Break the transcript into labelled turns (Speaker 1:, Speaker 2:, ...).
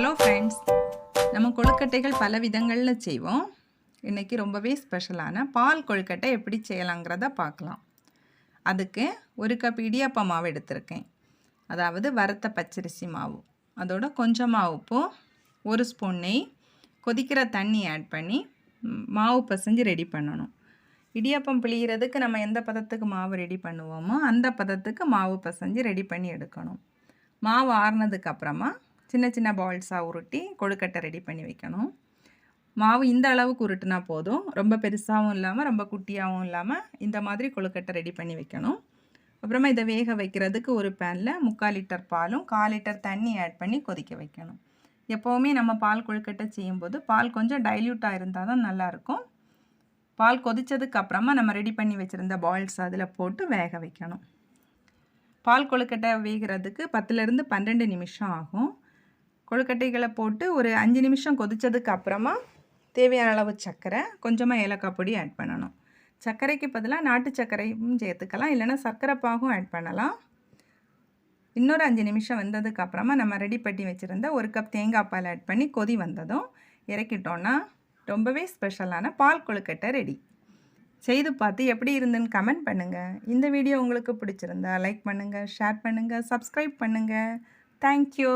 Speaker 1: Hello friends நம்ம கொழுக்கட்டைகள் பல விதங்களில் செய்வோம். இன்றைக்கி ரொம்பவே ஸ்பெஷலான பால் கொழுக்கட்டை எப்படி செய்யலாங்கிறத பார்க்கலாம். அதுக்கு ஒரு கப் இடியாப்ப மாவு எடுத்திருக்கேன். அதாவது வறுத்த பச்சரிசி மாவு. அதோட கொஞ்சமாக உப்பு ஒரு ஸ்பூன் நெய் கொதிக்கிற தண்ணி ஆட் பண்ணி மாவு பசைஞ்சு ரெடி பண்ணணும். இடியாப்பம் பிழிகிறதுக்கு நம்ம எந்த பதத்துக்கு மாவு ரெடி பண்ணுவோமோ அந்த பதத்துக்கு மாவு பசைஞ்சு ரெடி பண்ணி எடுக்கணும். மாவு ஆறுனதுக்கு அப்புறமா சின்ன சின்ன பால்ஸாக உருட்டி கொழுக்கட்டை ரெடி பண்ணி வைக்கணும். மாவு இந்த அளவுக்கு உருட்டுனா போதும். ரொம்ப பெருசாகவும் இல்லாமல் ரொம்ப குட்டியாகவும் இல்லாமல் இந்த மாதிரி கொழுக்கட்டை ரெடி பண்ணி வைக்கணும். அப்புறமா இதை வேக வைக்கிறதுக்கு ஒரு பேனில் முக்கால் லிட்டர் பாலும் கால் லிட்டர் தண்ணி ஆட் பண்ணி கொதிக்க வைக்கணும். எப்போவுமே நம்ம பால் கொழுக்கட்டை செய்யும்போது பால் கொஞ்சம் டைல்யூட்டாக இருந்தால் தான் நல்லாயிருக்கும் பால் கொதித்ததுக்கு அப்புறமா நம்ம ரெடி பண்ணி வச்சுருந்த பால்ஸ் அதில் போட்டு வேக வைக்கணும். பால் கொழுக்கட்டை வேகிறதுக்கு பத்துலேருந்து பன்னெண்டு நிமிஷம் ஆகும். கொழுக்கட்டைகளை போட்டு ஒரு அஞ்சு நிமிஷம் கொதித்ததுக்கு அப்புறமா தேவையான அளவு சர்க்கரை கொஞ்சமாக ஏலக்காய் பொடி ஆட் பண்ணணும். சர்க்கரைக்கு பதிலாக நாட்டு சர்க்கரையும் சேர்த்துக்கலாம். இல்லைன்னா சர்க்கரை பாகும் ஆட் பண்ணலாம். இன்னொரு அஞ்சு நிமிஷம் வந்ததுக்கு அப்புறமா நம்ம ரெடி பண்ணி வச்சுருந்த ஒரு கப் தேங்காய் பால் ஆட் பண்ணி கொதி வந்ததும் இறக்கிட்டோன்னா ரொம்பவே ஸ்பெஷலான பால் கொழுக்கட்டை ரெடி செய்து பார்த்து எப்படி இருந்துன்னு கமெண்ட் பண்ணுங்கள் இந்த வீடியோ உங்களுக்கு பிடிச்சிருந்தா லைக் பண்ணுங்கள் ஷேர் பண்ணுங்கள் சப்ஸ்கிரைப் பண்ணுங்கள் தேங்க்யூ